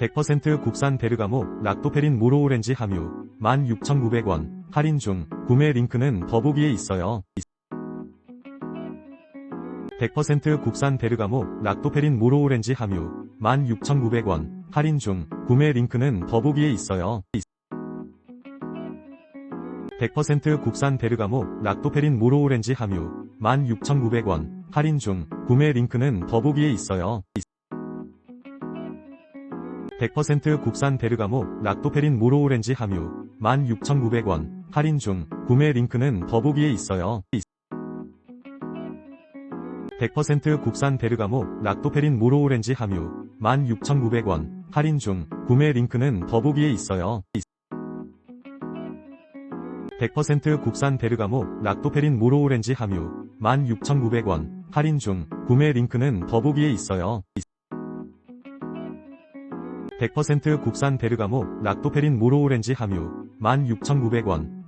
100% 국산 베르가모 락토페린 모로오렌지 함유 16,900원 할인 중 구매 링크는 더보기에 있어요. 100% 국산 베르가모 락토페린 모로오렌지 함유 16,900원 할인 중 구매 링크는 더보기에 있어요. 100% 국산 베르가모 락토페린 모로오렌지 함유 16,900원 할인 중 구매 링크는 더보기에 있어요. 100% 국산 베르가모 락토페린 모로오렌지 함유 16,900원 할인 중 구매 링크는 더보기에 있어요. 100% 국산 베르가모 락토페린 모로오렌지 함유 16,900원 할인 중 구매 링크는 더보기에 있어요. 100% 국산 베르가모 락토페린 모로오렌지 함유 16,900원 할인 중 구매 링크는 더보기에 있어요. 100% 국산 베르가모 락토페린 모로오렌지 함유 16,900원